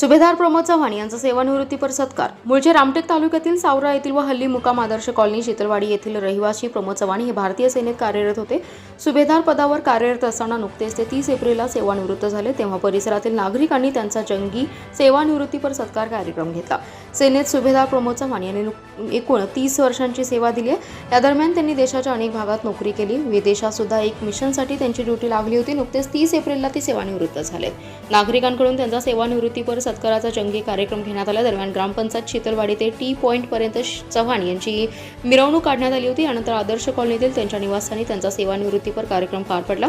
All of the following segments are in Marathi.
सुभेदार प्रमोद चव्हाण यांचा सेवानिवृत्तीपर सत्कार. मूळचे रामटेक तालुक्यातील सावरा येथील व हल्ली मुकाम आदर्श कॉलनी शीतलवाडी येथील रहिवासी प्रमोद चव्हाण हे भारतीय सेनेत कार्यरत होते. सुभेदार पदावर कार्यरत असताना नुकतेच ते तीस एप्रिलला सेवानिवृत्त झाले. तेव्हा परिसरातील नागरिकांनी त्यांचा जंगी सेवानिवृत्तीपर सत्कार कार्यक्रम घेतला. सेनेत सुभेदार प्रमोद चव्हाण यांनी एकूण तीस वर्षांची सेवा दिली आहे. या दरम्यान त्यांनी देशाच्या अनेक भागात नोकरी केली. विदेशात सुद्धा एक मिशनसाठी त्यांची ड्युटी लागली होती. नुकतेच तीस एप्रिलला ते सेवानिवृत्त झाले नागरिकांकडून त्यांचा सेवानिवृत्तीपर सत्काराचा जंगी कार्यक्रम घेण्यात आला. दरम्यान ग्रामपंचायत शीतलवाडी ते टी पॉईंटपर्यंत चव्हाण यांची मिरवणूक काढण्यात आली होती. यानंतर आदर्श कॉलनीतील त्यांच्या निवासस्थानी त्यांचा सेवानिवृत्तीपर कार्यक्रम पार पडला.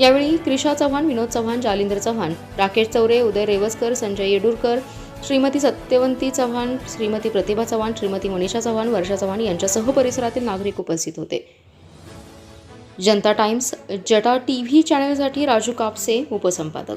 यावेळी क्रिशा चव्हाण विनोद चव्हाण जालिंदर चव्हाण राकेश चौरे उदय रेवसकर संजय येडूरकर श्रीमती सत्यवंती चव्हाण श्रीमती प्रतिभा चव्हाण श्रीमती मनीषा चव्हाण वर्षा चव्हाण यांच्यासह परिसरातील नागरिक उपस्थित होते. जनता टाइम्स जटा टी व्ही चॅनलसाठी राजू कापसे उपसंपादक.